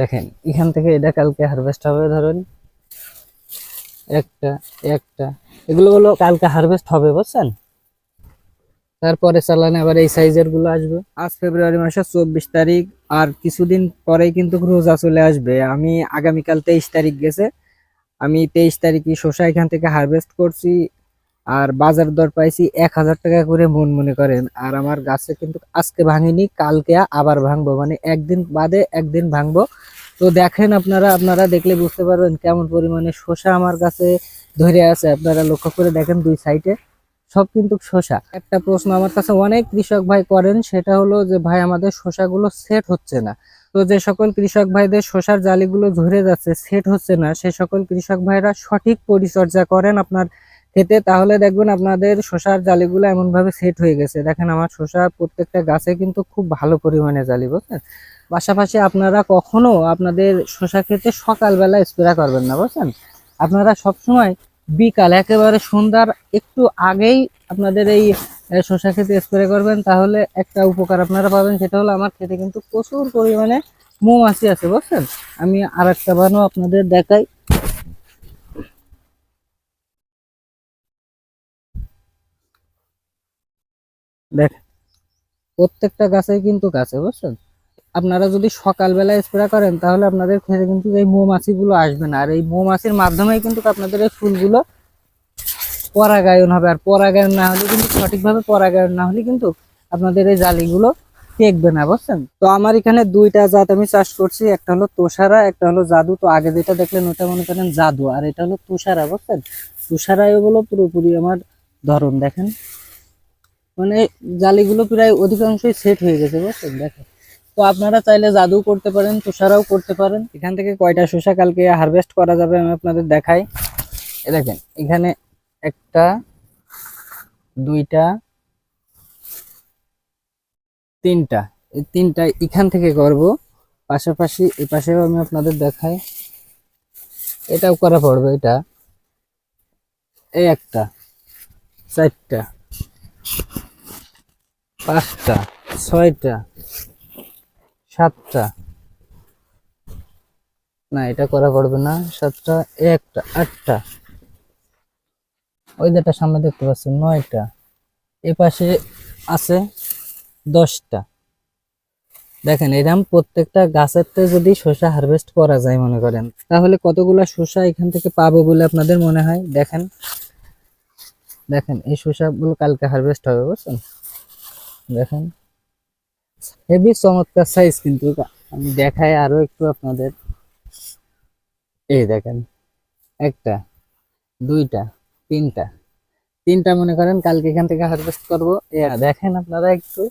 দেখেন, এখান থেকে এটা কালকে হারভেস্ট হবে, ধরুন। একটা একটা এগুলো হলো কালকে হারভেস্ট হবে, বুঝছেন? তারপরে চালানে আবার এই সাইজেরগুলো আসবে। আজ ফেব্রুয়ারি মাসের চব্বিশ তারিখ, আর কিছুদিন পরেই কিন্তু রোজা চলে আসবে। আমি আগামীকাল তেইশ তারিখ গেছে। আমি তেইশ তারিখে শসা এখান থেকে হারভেস্ট করছি। আর বাজার দর পাইছি এক হাজার টাকা করে মন মনে করেন। আর আমার গাছে কিন্তু আজকে ভাঙিনি, কালকে আবার ভাঙবো মানে একদিন বাদে একদিন ভাঙবো। তো দেখেন আপনারা আপনারা দেখলে বুঝতে পারবেন কেমন পরিমাণে শসা আমার কাছে ধরে আছে। আপনারা লক্ষ্য করে দেখেন দুই সাইডে, সব কিন্তু শসা। একটা প্রশ্ন আমার কাছে অনেক কৃষক ভাই করেন, সেটা হলো যে, ভাই, আমাদের শসাগুলো সেট হচ্ছে না। তো যে সকল কৃষক ভাইদের শসার জালিগুলো ঝরে যাচ্ছে সেট হচ্ছে না, সে সকল কৃষক ভাইরা সঠিক পরিচর্যা করেন আপনার খেতে, তাহলে দেখবেন আপনাদের শসার জালিগুলো এমন ভাবে সেট হয়ে গেছে। দেখেন আমার শসা প্রত্যেকটা গাছে কিন্তু খুব ভালো পরিমাণে জালি, বুঝছেন? পাশাপাশি আপনারা কখনো আপনাদের শসা খেতে সকালবেলা স্প্রে করবেন না, বুঝছেন? আপনারা সবসময় বিকাল, একেবারে সন্ধ্যার একটু আগেই আপনাদের এই শসা খেতে স্প্রে করবেন। তাহলে একটা উপকার আপনারা পাবেন, সেটা হলো আমার খেতে কিন্তু প্রচুর পরিমাণে মৌমাছি আছে, বুঝছেন? আমি আর একটা বানও আপনাদের দেখাই। দেখ। প্রত্যেকটা গাছে কিন্তু গাছে, বুঝছেন? আপনারা যদি সকালবেলা স্প্রে করেন, তাহলে আপনাদের খেতে কিন্তু এই মৌমাছিগুলো আসবে না। আর এই মৌমাছির মাধ্যমেই কিন্তু আপনাদের এই ফুলগুলো পরাগায়ন হবে। আর পরাগায়ন না হলে কিন্তু, সঠিকভাবে পরাগায়ন না হলে কিন্তু আপনাদের এই জালিগুলো টেকবে না, বুঝছেন? তো আমার এখানে দুইটা জাত আমি চাষ করছি। একটা হলো তোষারা, একটা হলো জাদু। তো আগে যেটা দেখলেন, ওটা মনে করেন জাদু। আর এটা হলো তুষারা, বুঝছেন? তুষারা এগুলো পুরোপুরি আমার ধরন, দেখেন। মানে জালিগুলো প্রায় অধিকাংশই সেট হয়ে গেছে, বুঝছেন? দেখেন। তো আপনারা চাইলে জাদু করতে পারেন, তুষারাও করতে পারেন। এখান থেকে কয়টা শসা কালকে হারভেস্ট করা যাবে আমি আপনাদের দেখাই। এ দেখেন, এখানে একটা, দুইটা, তিনটা। এই তিনটা এখান থেকে করব। পাশাপাশি এই পাশেও আমি আপনাদের দেখাই। এটাও করা পড়বে, এটা। এই একটা, চারটা। পাঁচটা, ছয়টা, সাতটা। না, এটা করা পড়বে না, সাতটা, একটা, আটটা। ওই যেটা সামনে দেখতে পাচ্ছেন নয়টা। এ পাশে আছে দশটা। দেখেন এরকম প্রত্যেকটা গাছেরতে যদি শসা হারভেস্ট করা যায় মনে করেন, তাহলে কতগুলা শসা এখান থেকে পাবো বলে আপনাদের মনে হয়? দেখেন দেখেন, এই শসাগুলো কালকে হারভেস্ট হবে, বুঝছেন? দেখেন। হেভি চমৎকার সাইজ কিন্তু। আমি দেখাই আরও একটু আপনাদের। এই দেখেন, একটা, দুইটা, তিনটা। তিনটা মনে করেন, কালকে এখান থেকে হারভেস্ট করব। দেখেন আপনারা একটু।